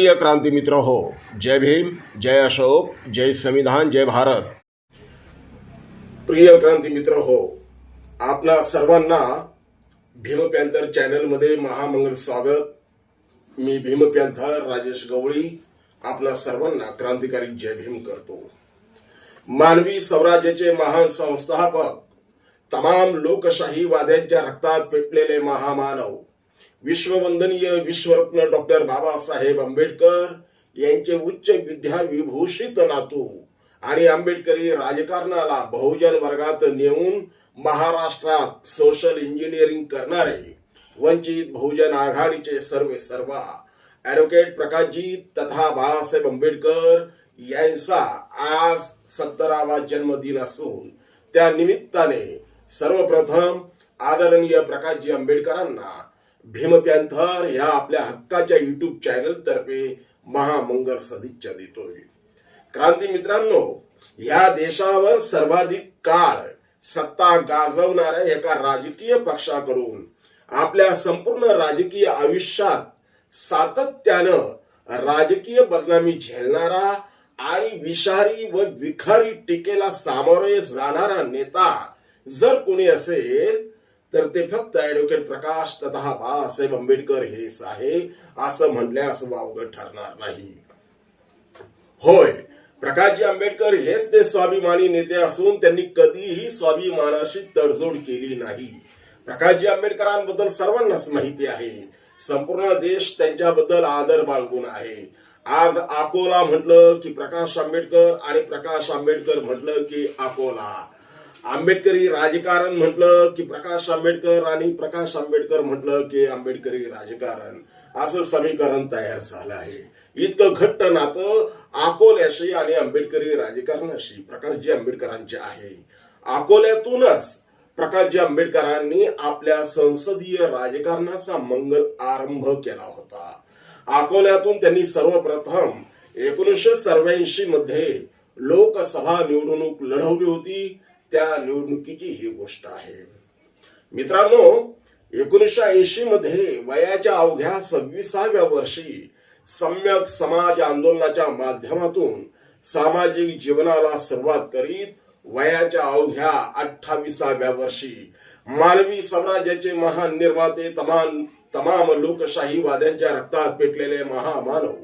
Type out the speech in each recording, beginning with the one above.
प्रिय क्रांती मित्र हो जय भीम जय अशोक जय संविधान जय भारत. प्रिय क्रांती मित्र हो आपणा सर्वांना भीम पॅन्थर चॅनलमध्ये महामंगल स्वागत. मी भीम पॅन्थर राजेश गवळी आपणा सर्वांना क्रांतिकारी जय भीम करतो. मानवी स्वराज्याचे महान संस्थापक तमाम लोकशाहीवाद्यांच्या रक्तात पेटलेले महामानव विश्ववंदनीय विश्वरत्न डॉक्टर बाबासाहेब आंबेडकर यांचे उच्च विद्या विभूषित नातू आणि आंबेडकरी राजकारणाला बहुजन वर्गात नेऊन महाराष्ट्रात सोशल इंजिनिअरिंग करणारे वंचित बहुजन आघाडीचे सर्वे सर्वा ऍडव्होकेट प्रकाशजी तथा बाळासाहेब आंबेडकर यांचा आज सत्तरावा जन्मदिन असून त्या निमित्ताने सर्वप्रथम आदरणीय प्रकाशजी आंबेडकरांना भीम पॅन्थर या आपल्या हक्काच्या युट्यूब चॅनल तर्फे महामंगल सदिच्छा देतोय. क्रांती मित्रांनो या देशावर सर्वाधिक काळ सत्ता गाजवणाऱ्या एका राजकीय पक्षाकडून आपल्या संपूर्ण राजकीय आयुष्यात सातत्यानं राजकीय बदनामी झेलणारा आणि विषारी व विखारी टीकेला सामोरे जाणारा नेता जर कोणी असेल तर ते फक्त ऍडव्होकेट प्रकाश तथा बाळासाहेब आंबेडकर हेच आहे असं म्हणल्यास वावगं ठरणार नाही. होय प्रकाशजी आंबेडकर हेच ते स्वाभिमानी नेते असून त्यांनी कधीही स्वाभिमानाशी तडजोड केली नाही. प्रकाशजी आंबेडकरांबद्दल सर्वांनाच माहिती आहे. संपूर्ण देश त्यांच्याबद्दल आदर बाळगून आहे. आज अकोला म्हटलं की प्रकाश आंबेडकर आणि प्रकाश आंबेडकर म्हटलं की अकोला. आंबेडकरी राजकारण म्हटलं की प्रकाश आंबेडकर आणि प्रकाश आंबेडकर म्हटलं की आंबेडकरी राजकारण. असं समीकरण तयार झालं आहे. इतकं घट्ट नातं अकोल्याशी आणि आंबेडकरी राजकारणाशी प्रकाशजी आंबेडकरांचे आहे. अकोल्यातूनच प्रकाशजी आंबेडकरांनी आपल्या संसदीय राजकारणाचा मंगल आरंभ केला होता. अकोल्यातून त्यांनी सर्वप्रथम एकोणीसशे सर्व्याऐंशी मध्ये लोकसभा निवडणूक लढवली होती. त्या निवडणुकीची ही गोष्ट आहे. मित्रांनो एकोणीसशे ऐंशी मध्ये वयाच्या अवघ्या सव्वीसाव्या वर्षी सम्यक समाज आंदोलनाच्या माध्यमातून सामाजिक जीवनाला सुरुवात करीत वयाच्या अवघ्या अठ्ठावीसाव्या वर्षी मानवी स्वराज्याचे महान निर्माते तमाम तमाम लोकशाहीवाद्यांच्या रक्तात पेटलेले महामानव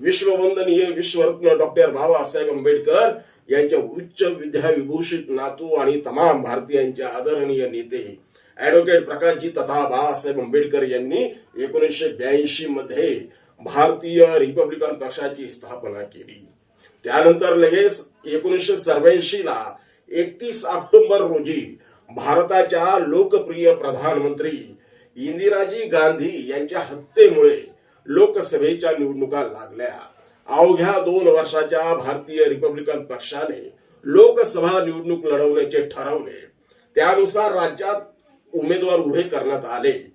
विश्ववंदनीय विश्वरत्न डॉक्टर बाबासाहेब आंबेडकर यांच्या उच्च विद्या विभूषित नातू आणि तमाम भारतीयांचे आदरणीय नेते. ऍडव्होकेट प्रकाशजी तथा बाळासाहेब आंबेडकर यांनी एकोणीसशे ब्याऐंशी मध्ये भारतीय रिपब्लिकन पक्षाची स्थापना केली. त्यानंतर लगेच एकोणीसशे चौऱ्याऐंशी ला एकतीस ऑक्टोबर रोजी भारताच्या लोकप्रिय प्रधानमंत्री इंदिराजी गांधी यांच्या हत्येमुळे लोकसभेच्या निवडणुका लागल्या. अवघ्या दोन वर्षाच्या भारतीय रिपब्लिकन पक्षाने लोकसभा निवडणूक लढवण्याचे ठरवले. त्यानुसार राज्यात उमेदवार उभे करण्यात आले.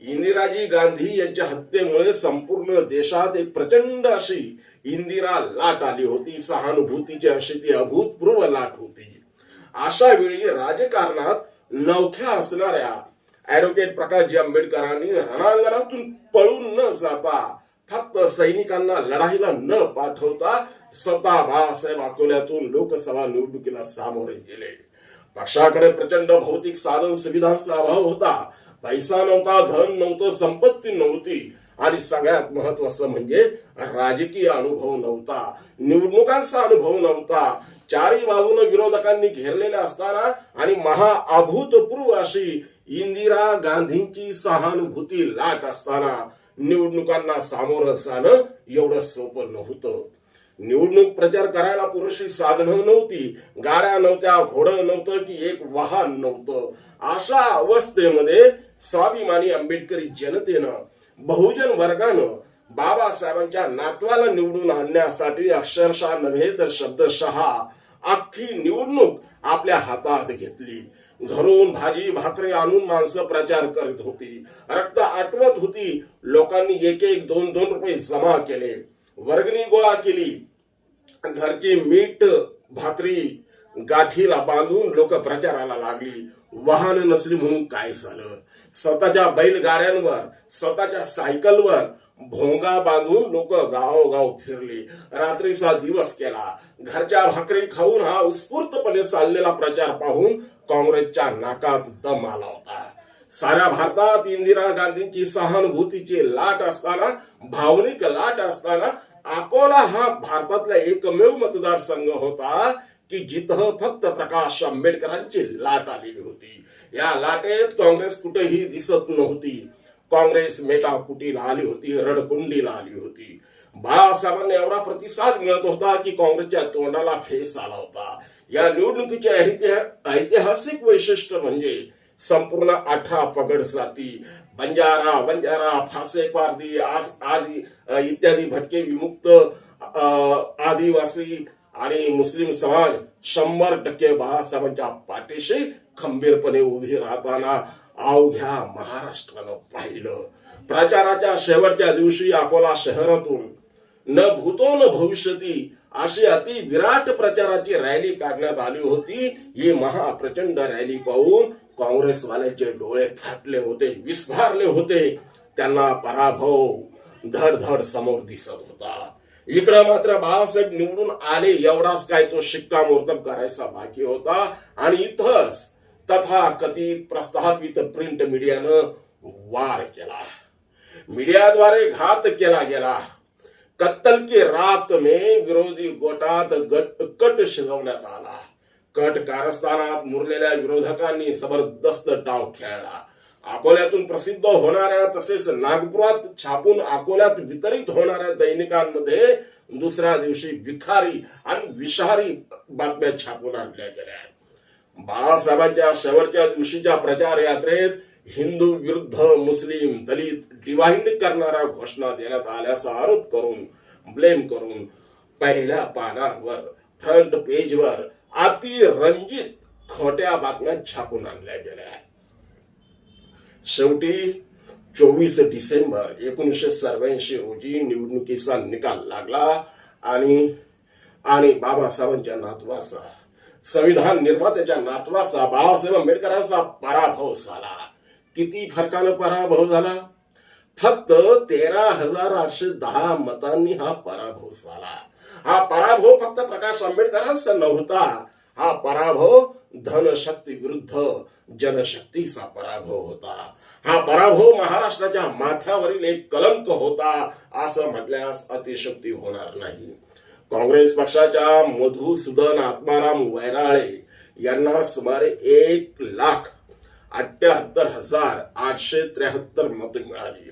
इंदिराजी गांधी यांच्या हत्येमुळे संपूर्ण देशात एक प्रचंड अशी इंदिरा लाट आली होती. सहानुभूतीची अशी ती अभूतपूर्व लाट होती. अशा वेळी राजकारणात नवख्या असणाऱ्या ऍडव्होकेट प्रकाशजी आंबेडकरांनी रणांगणातून पळून न जाता फक्त सैनिकांना लढाईला न पाठवता स्वतः बाळासाहेब अकोल्यातून लोकसभा निवडणुकीला सामोरे गेले. पक्षाकडे प्रचंड भौतिक साधन सुविधांचा अभाव होता. पैसा नव्हता धन नव्हतं संपत्ती नव्हती. आणि सगळ्यात महत्वाचं म्हणजे राजकीय अनुभव नव्हता. निवडणुकांचा अनुभव नव्हता. चारही बाजूने विरोधकांनी घेरलेले असताना आणि महाअभूतपूर्व अशी इंदिरा गांधींची सहानुभूती लाट असताना निवडणुकांना सामोरं जाणं एवढं सोपं नव्हतं. निवडणूक प्रचार करायला पुरेशी साधनं नव्हती. गाड्या नव्हत्या घोडं नव्हतं की एक वाहन नव्हतं. अशा अवस्थेमध्ये स्वाभिमानी आंबेडकरी जनतेनं बहुजन वर्गानं बाबासाहेबांच्या नातवाला निवडून आणण्यासाठी अक्षरशः नव्हे तर शब्दशहा अख्खी निवडणूक आपल्या हातात घेतली. घरून भाजी भाकरी आणून माणसं प्रचार करत होती. रक्त आटवत होती. लोकांनी एक एक दोन दोन रुपये जमा केले. वर्गणी गोळा केली. घरची मीठ भाकरी गाठीला बांधून लोक प्रचाराला लागली. वाहन नसली म्हणून काय झालं? स्वतःच्या बैलगाड्यांवर स्वतःच्या सायकलवर भोंगा बांधून लोक गावोगाव फिरली. रात्रीचा दिवस केला घरच्या भाकरी खाऊन हा उत्स्फूर्तपणे चाललेला प्रचार पाहून काँग्रेसच्या नाकात दम आला होता. साऱ्या भारतात इंदिरा गांधींची सहानुभूतीची लाट असताना भावनिक लाट असताना अकोला हा भारतातला एकमेव मतदारसंघ होता की जिथं फक्त प्रकाश आंबेडकरांची लाट आलेली होती. या लाटेत काँग्रेस कुठेही दिसत नव्हती. काँग्रेस मेटाकुटीला आली होती रडकुंडीला आली होती. बाळासाहेबांना एवढा प्रतिसाद मिळत होता की काँग्रेसच्या तोंडाला फेस आला होता. या निवडणुकीचे ऐतिहासिक वैशिष्ट्य म्हणजे संपूर्ण अठरा पगड जाती. बंजारा बंजारा फासे पारदी आदी इत्यादी भटके विमुक्त आदिवासी आणि मुस्लिम समाज शंभर टक्के बाळासाहेबांच्या पाठीशी खंबीरपणे उभी राहताना अवघ्या महाराष्ट्रानं पाहिलं. प्रचाराच्या शेवटच्या दिवशी अकोला शहरातून न भूतो न भविष्यती अशी अति विराट प्रचाराची रॅली काढण्यात आली होती. ही महाप्रचंड रॅली पाहून काँग्रेसवाल्याचे डोळे फाटले होते विस्फारले होते. त्यांना पराभव धडधड समोर दिसत होता. इकडं मात्र बाळासाहेब निवडून आले एवढाच काय तो शिक्कामोर्तब करायचा बाकी होता. आणि इथंच तथा कथित प्रस्थापित प्रिंट मीडियानं वार केला. मीडियाद्वारे घात केला गेला. कत्तल की रात में विरोधी गोटात गट कट शिजवण्यात आला. कट कारस्थानात मुरलेल्या विरोधकांनी जबरदस्त डाव खेळला. अकोल्यातून प्रसिद्ध होणाऱ्या तसेच नागपुरात छापून अकोल्यात वितरित होणाऱ्या दैनिकांमध्ये दुसऱ्या दिवशी विखारी आणि विषारी बातम्या छापून आणल्या गेल्या. बाळासाहेबांच्या शेवटच्या दिवशीच्या प्रचार यात्रेत हिंदू विरुद्ध मुस्लिम दलित डिवाइड करणाऱ्या घोषणा देण्यात आल्याचा आरोप करून ब्लेम करून पहिल्या पानावर फ्रंट पेजवर अतिरंजित खोट्या बातम्या छापून आणल्या गेल्या. शेवटी चोवीस डिसेंबर एकोणीसशे सर्व्याऐंशी रोजी निवडणुकीचा निकाल लागला आणि आणि बाबासाहेबांच्या नातवाचा संविधान निर्मात्याच्या नातवाचा बाळासाहेब आंबेडकरांचा पराभव झाला. किती फरकानं पराभव झाला? फक्त तेरा हजार आठशे दहा मतांनी हा पराभव झाला. हा पराभव फक्त प्रकाश आंबेडकरांचा नव्हता. हा पराभव धनशक्ती विरुद्ध जनशक्तीचा पराभव होता. हा पराभव महाराष्ट्राच्या माथ्यावरील एक कलंक होता असं म्हटल्यास अतिशक्ती होणार नाही. काँग्रेस पक्षाच्या मधुसूदन आत्माराम वैराळे यांना सुमारे एक लाख अठ्याहत्तर हजार आठशे त्र्याहत्तर मतं मिळाली.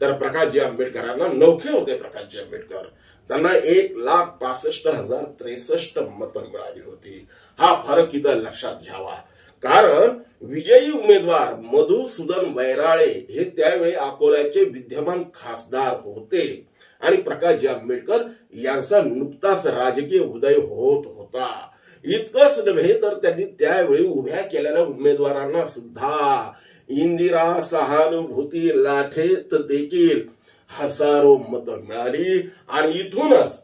तर प्रकाशजी आंबेडकरांना नौखे होते प्रकाशजी आंबेडकर. त्यांना एक लाख पासष्ट हजार त्रेसष्ट मतं मिळाली होती. हा फरक इथं लक्षात घ्यावा. कारण विजयी उमेदवार मधुसूदन वैराळे हे त्यावेळी अकोल्याचे विद्यमान खासदार होते. आणि प्रकाश आंबेडकर यांचा नुकताच राजकीय उदय होत होता. इतकंच नव्हे तर त्यांनी त्यावेळी उभ्या केलेल्या उमेदवारांना सुद्धा इंदिरा सहानुभूती लाठेत देखील हजारो मतं मिळाली आणि इथूनच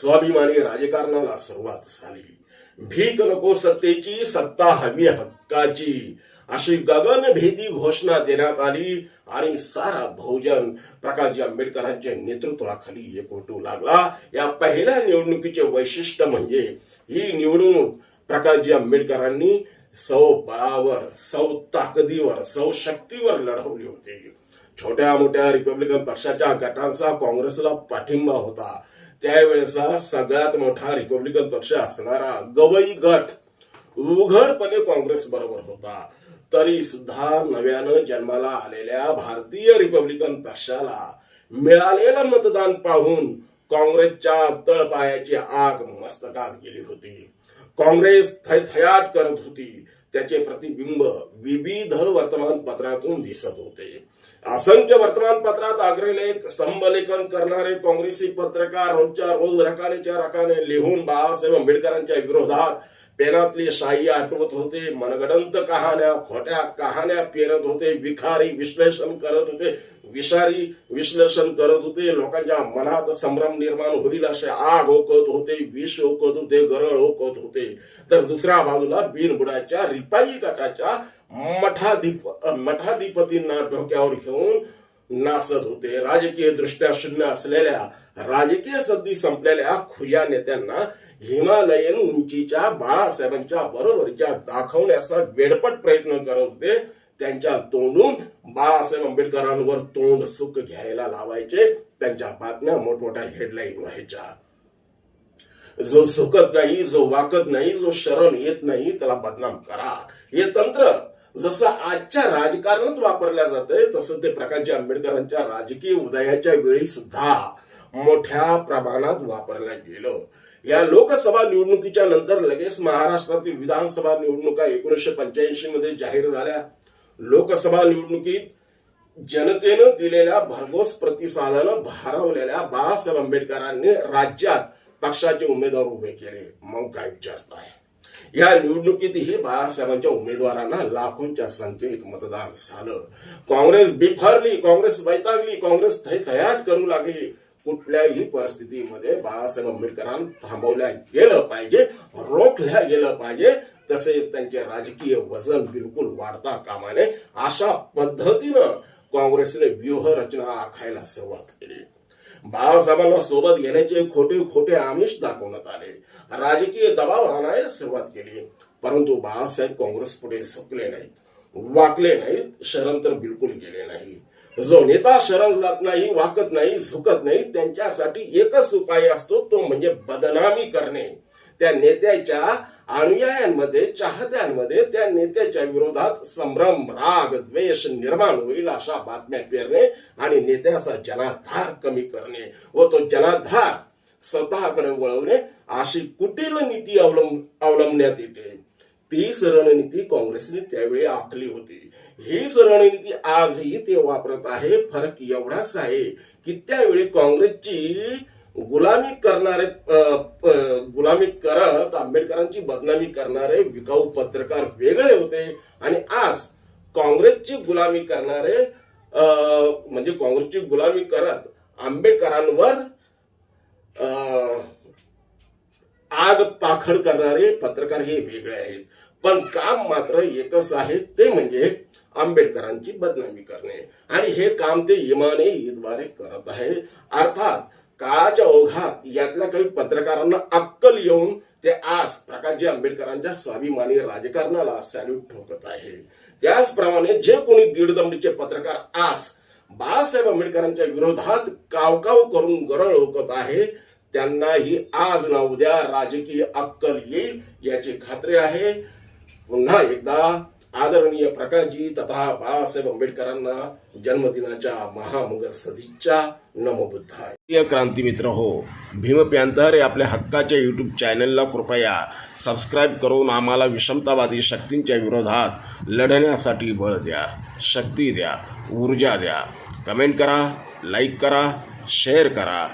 स्वाभिमानी राजकारणाला सुरुवात झाली. भीक नको सत्तेची सत्ता हवी हक्काची. अशी गगनभेदी घोषणा देण्यात आली आणि सारा बहुजन प्रकाशजी आंबेडकरांच्या नेतृत्वाखाली एकवटू लागला. या पहिल्या निवडणुकीचे वैशिष्ट्य म्हणजे ही निवडणूक प्रकाशजी आंबेडकरांनी सौ बळावर सौ ताकदीवर सौ शक्तीवर लढवली होती. छोट्या मोठ्या रिपब्लिकन पक्षाच्या गटांचा काँग्रेसला पाठिंबा होता. त्यावेळेचा सगळ्यात मोठा रिपब्लिकन पक्ष असणारा गवई गट उघडपणे काँग्रेस बरोबर होता. तरी सुद्धा नव्यानं जन्माला आलेल्या भारतीय रिपब्लिकन पक्षाला मिळालेलं मतदान पाहून काँग्रेसच्या तळपायाची आग मस्तकात गेली होती. काँग्रेस थयथयाट करत होती. त्याचे प्रतिबिंब विविध वर्तमानपत्रातून दिसत होते. असंख्य वर्तमानपत्रात अग्रलेख स्तंभलेखन करणारे काँग्रेसी पत्रकार रोजच्या रोज रकानेच्या रकाने लिहून बाळासाहेब आंबेडकरांच्या विरोधात पेनातले शाही आठवत होते मनगडंत कहाण्या खोट्या कहाण्या पेरत होते विखारी विश्लेषण करत होते विषारी विश्लेषण करत होते लोकांच्या मनात संभ्रम निर्माण होईल असे आग ओकत होते विष ओकत होते गरळ ओकत होते. तर दुसऱ्या बाजूला बिनबुडाच्या रिपाई गटाच्या मठाधिप मठाधिपतींना डोक्यावर घेऊन नासत होते. राजकीय दृष्ट्या शून्य असलेल्या राजकीय सद्दी संपलेल्या खुल्या नेत्यांना हिमालयन उंचीच्या बाळासाहेबांच्या बरोबरीच्या दाखवण्याचा वेडपट प्रयत्न करत होते. त्यांच्या तोंडून बाळासाहेब आंबेडकरांवर तोंड सुख घ्यायला लावायचे. त्यांच्या बातम्या मोठमोठ्या हेडलाईन व्हायच्या. जो सुकत नाही जो वाकत नाही जो शरण येत नाही त्याला बदनाम करा. हे तंत्र जसं आजच्या राजकारणात वापरल्या जातंय तसं ते प्रकाशजी आंबेडकरांच्या राजकीय उदयाच्या वेळी सुद्धा मोठ्या प्रमाणात वापरलं गेलं. या लोकसभा निवडणुकीच्या नंतर लगेच महाराष्ट्रातील विधानसभा निवडणुका एकोणीसशे पंच्याऐंशी मध्ये जाहीर झाल्या. लोकसभा निवडणुकीत जनतेनं दिलेल्या भरघोस प्रतिसादानं भारावलेल्या बाळासाहेब आंबेडकरांनी राज्यात पक्षाचे उमेदवार उभे केले. मग काय विचारताय या निवडणुकीतही बाळासाहेबांच्या उमेदवारांना लाखोंच्या संख्येत मतदान झालं. काँग्रेस बिफारली काँग्रेस वैतागली काँग्रेस थैथयाट करू लागली. कुठल्याही परिस्थितीमध्ये बाळासाहेब आंबेडकरांना थांबवल्या गेलं पाहिजे रोखल्या गेलं पाहिजे तसेच त्यांचे राजकीय वजन बिलकुल वाढता कामा नये अशा पद्धतीनं काँग्रेसने व्यूहरचना आखायला सुरुवात केली. बाळासाहेबांना सोबत घेण्याचे खोटे खोटे आमिष दाखवण्यात आले. राजकीय दबाव आणायला सुरुवात केली. परंतु बाळासाहेब काँग्रेस पुढे झुकले नाहीत वाकले नाहीत शरण तर बिलकुल गेले नाही. जो नेता शरण जात नाही वाकत नाही झुकत नाही त्यांच्यासाठी एकच उपाय असतो तो म्हणजे बदनामी करणे. त्या नेत्याच्या अनुयायांमध्ये चाहत्यांमध्ये त्या नेत्याच्या विरोधात संभ्रम राग द्वेष निर्माण होईल अशा बातम्या पेरणे आणि नेत्याचा जनाधार कमी करणे व तो जनाधार स्वतःकडे वळवणे अशी कुटील नीती अवलंब अवलंबण्यात येते. तीच रणनीती काँग्रेसने त्यावेळी आखली होती. हीच रणनीती आजही ते वापरत आहे. फरक एवढाच आहे की त्यावेळी काँग्रेसची गुलामी करणारे गुलामी करत आंबेडकरांची बदनामी करणारे विकाऊ पत्रकार वेगळे होते. आणि आज काँग्रेसची गुलामी करणारे म्हणजे काँग्रेसची गुलामी करत आंबेडकरांवर आग पाखड करणारे पत्रकार हे वेगळे आहेत. पण काम मात्र एकच आहे ते म्हणजे आंबेडकरांची बदनामी करणे. आणि हे काम ते इमाने ईदद्वारे करत आहे. अर्थात काळाच्या ओघात यातल्या काही पत्रकारांना अक्कल येऊन ते आज प्रकाशजी आंबेडकरांच्या स्वाभिमानी राजकारणाला सॅल्यूट ठोकत आहे. त्याचप्रमाणे जे कोणी दीडदमडीचे पत्रकार आज बाळासाहेब आंबेडकरांच्या विरोधात कावकाव करून गरळ ओकत आहे त्यांनाही आज ना उद्या राजकीय अक्कल येईल याची खात्री आहे. पुन्हा एकदा आदरणीय प्रकाशजी तथा बाळासाहेब आंबेडकरांना जन्मदिनाच्या महामंगल सदिच्छा. नमोबुद्धाय क्रांती मित्र हो भीम पॅन्थर या आपल्या हक्काच्या यूट्यूब चॅनलला कृपया सबस्क्राईब करून आम्हाला विषमतावादी शक्तींच्या विरोधात लढण्यासाठी बळ द्या शक्ती द्या ऊर्जा द्या. कमेंट करा लाईक करा शेअर करा.